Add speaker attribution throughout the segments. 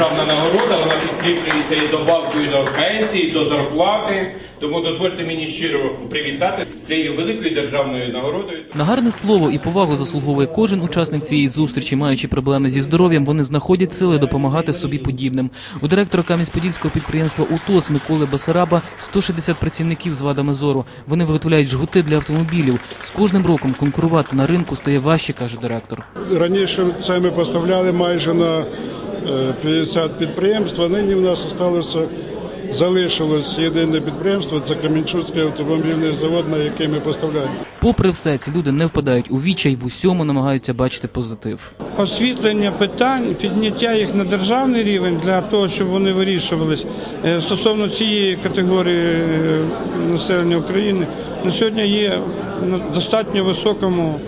Speaker 1: державна нагорода, вона підкріплюється і добавкою до пенсії, до зарплати. Тому дозвольте мені щиро привітати цією великою державною нагородою.
Speaker 2: На гарне слово і повагу заслуговує кожен учасник цієї зустрічі, маючи проблеми зі здоров'ям, вони знаходять сили допомагати собі подібним. У директора Кам'янськ-Подільського підприємства УТОС Миколи Басараба 160 працівників з вадами зору. Вони виготовляють жгути для автомобілів. З кожним роком конкурувати на ринку стає важче, каже директор.
Speaker 3: Раніше це ми поставляли майже на 50 підприємств, а нині в нас залишилося, залишилось єдине підприємство, це Кам'янчуцький автомобільний завод, на який ми поставляємо.
Speaker 2: Попри все, ці люди не впадають у вічай, в усьому намагаються бачити позитив.
Speaker 4: освітлення питань, підняття їх на державний рівень для того, щоб вони вирішувались Е, стосовно цієї категорії е, населення України, на сьогодні є на достатньо високому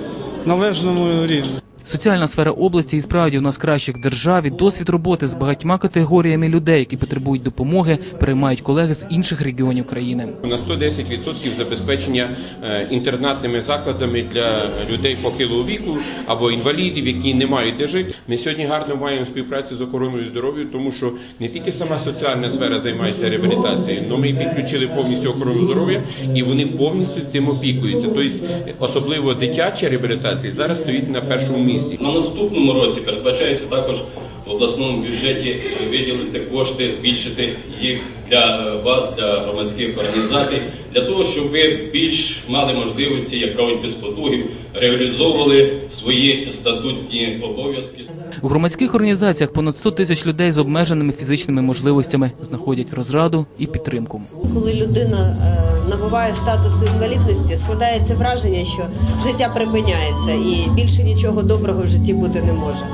Speaker 4: належному рівні.
Speaker 2: Соціальна сфера області і справді у нас кращих державі. Досвід роботи з багатьма категоріями людей, які потребують допомоги, переймають колеги з інших регіонів країни.
Speaker 5: На 110% забезпечення е, інтернатними закладами для людей похилого віку або інвалідів, які не мають де жити. Ми сьогодні гарно маємо співпрацю з охороною здоров'я, тому що не тільки сама соціальна сфера займається реабілітацією, але ми підключили повністю охорону здоров'я, і вони повністю цим опікуються. Тобто, особливо дитяча реабілітація зараз стоїть на першому місці.
Speaker 6: На наступному році передбачається також в обласному бюджеті виділити кошти, збільшити їх для е, вас, для громадських організацій, для того, щоб ви більш мали можливості, як кажуть, без потугів, реалізовували свої статутні обов'язки.
Speaker 2: У громадських організаціях понад 100 тисяч людей з обмеженими фізичними можливостями знаходять розраду і підтримку.
Speaker 7: Коли людина е, набуває статусу інвалідності, складається враження, що життя припиняється і більше нічого доброго в житті бути не може.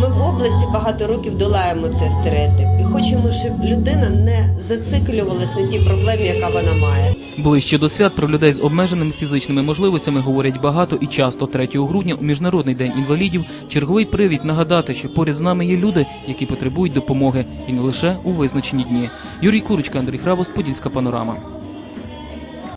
Speaker 7: Ми в області багато років долаємо цей стереотип і хочемо, щоб людина не зациклювалась на тій проблемі, яка вона має.
Speaker 2: Ближче до свят про людей з обмеженими фізичними можливостями говорять багато і часто. 3 грудня у міжнародний день інвалідів черговий привід нагадати, що поряд з нами є люди, які потребують допомоги, і не лише у визначені дні. Юрій Курочка, Андрій Хравос, Подільська панорама.